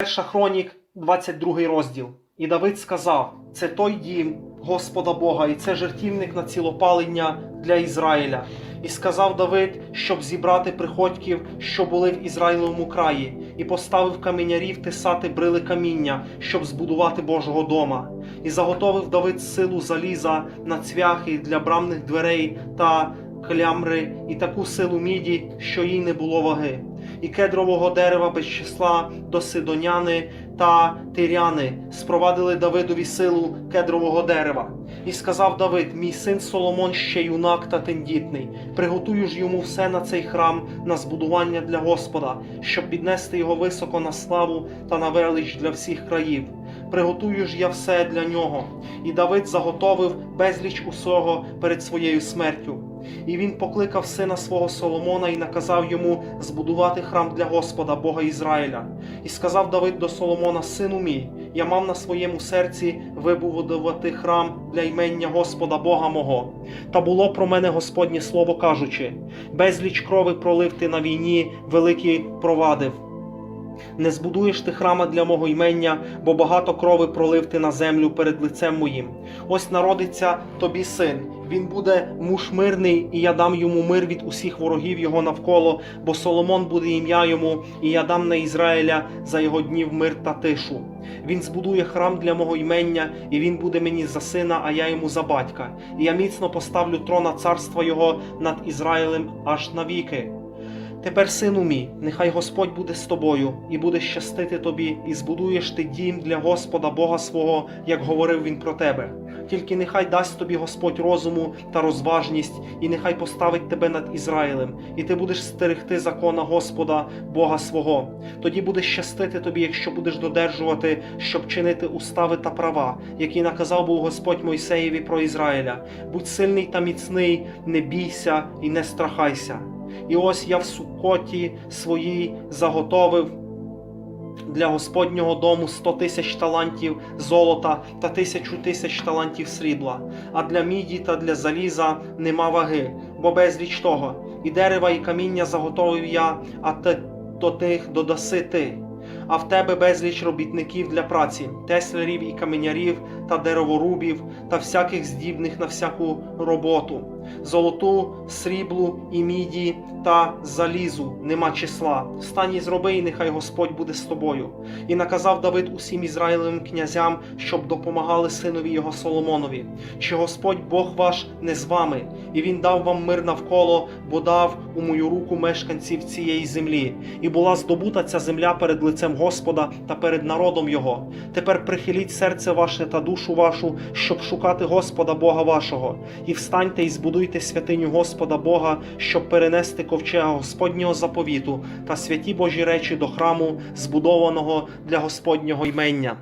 Перша хронік, 22 розділ. І Давид сказав: Це той дім Господа Бога, і це жертівник на цілопалення для Ізраїля. І сказав Давид, щоб зібрати приходьків, що були в Ізраїлевому краї, і поставив каменярів тисати брили каміння, щоб збудувати Божого дома. І заготовив Давид силу заліза на цвяхи для брамних дверей та клямри, і таку силу міді, що їй не було ваги і кедрового дерева без числа до Сидоняни та Тиряни спровадили Давидові силу кедрового дерева. І сказав Давид: Мій син Соломон ще юнак та тендітний. Приготую ж йому все на цей храм на збудування для Господа, щоб піднести його високо на славу та на велич для всіх країв. Приготую ж я все для нього. І Давид заготовив безліч усього перед своєю смертю. І він покликав сина свого Соломона і наказав йому збудувати храм для Господа, Бога Ізраїля. І сказав Давид до Соломона: Сину мій, я мав на своєму серці вибудувати храм для імення Господа Бога мого. Та було про мене Господнє слово кажучи: безліч крови пролив ти на війні, великий провадив. Не збудуєш ти храма для мого імення, бо багато крови пролив ти на землю перед лицем моїм. Ось народиться тобі син. Він буде муж мирний, і я дам йому мир від усіх ворогів його навколо, бо Соломон буде ім'я йому, і я дам на Ізраїля за його днів мир та тишу. Він збудує храм для мого імення, і він буде мені за сина, а я йому за батька. І я міцно поставлю трона царства його над Ізраїлем аж навіки. Тепер, сину мій, нехай Господь буде з тобою і буде щастити тобі, і збудуєш ти дім для Господа Бога свого, як говорив він про тебе. Тільки нехай дасть тобі Господь розуму та розважність, і нехай поставить тебе над Ізраїлем, і ти будеш стерегти закона Господа, Бога свого. Тоді буде щастити тобі, якщо будеш додержувати, щоб чинити устави та права, які наказав був Господь Мойсеєві про Ізраїля. Будь сильний та міцний, не бійся і не страхайся. І ось я в сукоті своїй заготовив для Господнього дому сто тисяч талантів золота та тисячу тисяч талантів срібла, а для міді та для заліза нема ваги, бо безліч того, і дерева, і каміння заготовив я, а ти до тих додаси ти. А в тебе безліч робітників для праці, теслярів і каменярів та дереворубів та всяких здібних на всяку роботу, золоту, сріблу і міді та залізу нема числа. Встань і зроби, і нехай Господь буде з тобою. І наказав Давид усім Ізраїлевим князям, щоб допомагали синові його Соломонові. Чи Господь Бог ваш не з вами, і він дав вам мир навколо, бо дав у мою руку мешканців цієї землі, і була здобута ця земля перед лицем Господа та перед народом Його. Тепер прихиліть серце ваше та душу вашу, щоб шукати Господа Бога вашого, і встаньте і збудуйте святиню Господа Бога, щоб перенести ковчега Господнього заповіту та святі Божі речі до храму, збудованого для Господнього ймення.